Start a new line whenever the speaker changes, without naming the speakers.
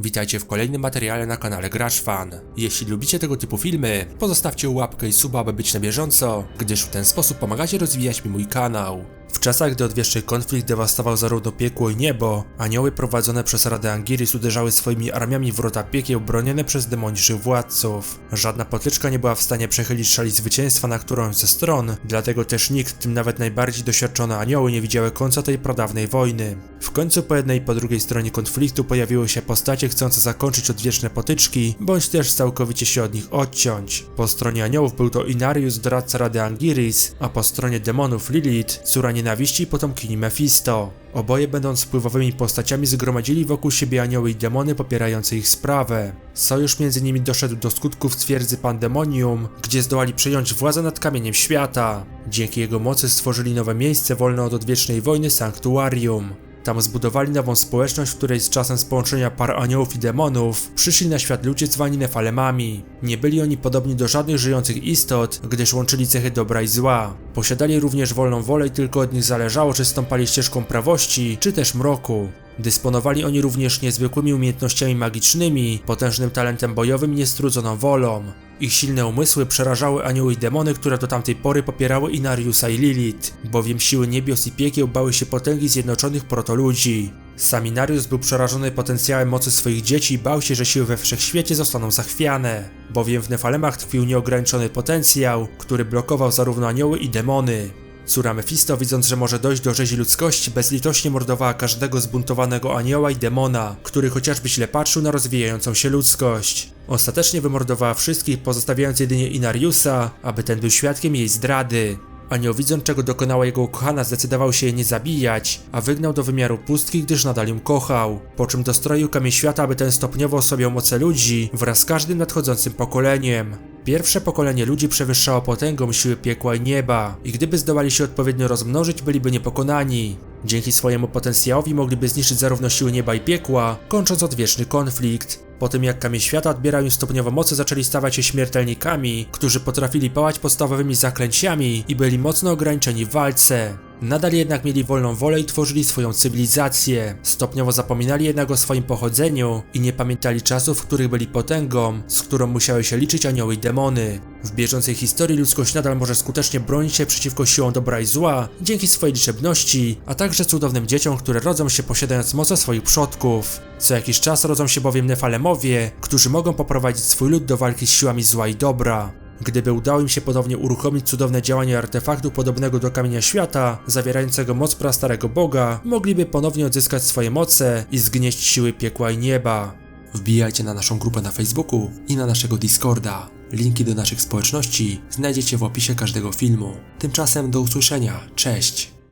Witajcie w kolejnym materiale na kanale Gracz Fan. Jeśli lubicie tego typu filmy, pozostawcie łapkę i suba, aby być na bieżąco, gdyż w ten sposób pomagacie rozwijać mi mój kanał. W czasach, gdy odwieczny konflikt dewastował zarówno piekło i niebo, anioły prowadzone przez Radę Angiris uderzały swoimi armiami w wrota piekieł bronione przez demonicznych władców. Żadna potyczka nie była w stanie przechylić szali zwycięstwa na którąś ze stron, dlatego też nikt, tym nawet najbardziej doświadczone anioły, nie widziały końca tej pradawnej wojny. W końcu po jednej i po drugiej stronie konfliktu pojawiły się postacie chcące zakończyć odwieczne potyczki, bądź też całkowicie się od nich odciąć. Po stronie aniołów był to Inarius, doradca Rady Angiris, a po stronie demonów Lilith, córa nienawiści i potomkini Mephisto. Oboje będąc wpływowymi postaciami zgromadzili wokół siebie anioły i demony popierające ich sprawę. Sojusz między nimi doszedł do skutków twierdzy Pandemonium, gdzie zdołali przejąć władzę nad kamieniem świata. Dzięki jego mocy stworzyli nowe miejsce wolne od odwiecznej wojny Sanktuarium. Tam zbudowali nową społeczność, w której z czasem z połączenia par aniołów i demonów przyszli na świat ludzie zwani nefalemami. Nie byli oni podobni do żadnych żyjących istot, gdyż łączyli cechy dobra i zła. Posiadali również wolną wolę i tylko od nich zależało, czy stąpali ścieżką prawości, czy też mroku. Dysponowali oni również niezwykłymi umiejętnościami magicznymi, potężnym talentem bojowym i niestrudzoną wolą. Ich silne umysły przerażały anioły i demony, które do tamtej pory popierały Inariusa i Lilith, bowiem siły niebios i piekieł bały się potęgi zjednoczonych protoludzi. Sam Inarius był przerażony potencjałem mocy swoich dzieci i bał się, że siły we wszechświecie zostaną zachwiane, bowiem w Nefalemach tkwił nieograniczony potencjał, który blokował zarówno anioły i demony. Córa Mephisto, widząc, że może dojść do rzezi ludzkości, bezlitośnie mordowała każdego zbuntowanego anioła i demona, który chociażby źle patrzył na rozwijającą się ludzkość. Ostatecznie wymordowała wszystkich, pozostawiając jedynie Inariusa, aby ten był świadkiem jej zdrady. Anioł widząc czego dokonała jego ukochana zdecydował się jej nie zabijać, a wygnał do wymiaru pustki, gdyż nadal ją kochał, po czym dostroił kamień świata, aby ten stopniowo osłabiał moce ludzi wraz z każdym nadchodzącym pokoleniem. Pierwsze pokolenie ludzi przewyższało potęgą siły piekła i nieba i gdyby zdołali się odpowiednio rozmnożyć, byliby niepokonani. Dzięki swojemu potencjałowi mogliby zniszczyć zarówno siły nieba i piekła, kończąc odwieczny konflikt. Po tym jak kamień świata odbierał im stopniowo mocy, zaczęli stawać się śmiertelnikami, którzy potrafili pałać podstawowymi zaklęciami i byli mocno ograniczeni w walce. Nadal jednak mieli wolną wolę i tworzyli swoją cywilizację. Stopniowo zapominali jednak o swoim pochodzeniu i nie pamiętali czasów, w których byli potęgą, z którą musiały się liczyć anioły i demony. W bieżącej historii ludzkość nadal może skutecznie bronić się przeciwko siłom dobra i zła dzięki swojej liczebności, a także cudownym dzieciom, które rodzą się posiadając moce swoich przodków. Co jakiś czas rodzą się bowiem nefalemowie, którzy mogą poprowadzić swój lud do walki z siłami zła i dobra. Gdyby udało im się ponownie uruchomić cudowne działanie artefaktu podobnego do kamienia świata, zawierającego moc prastarego boga, mogliby ponownie odzyskać swoje moce i zgnieść siły piekła i nieba. Wbijajcie na naszą grupę na Facebooku i na naszego Discorda. Linki do naszych społeczności znajdziecie w opisie każdego filmu. Tymczasem do usłyszenia. Cześć!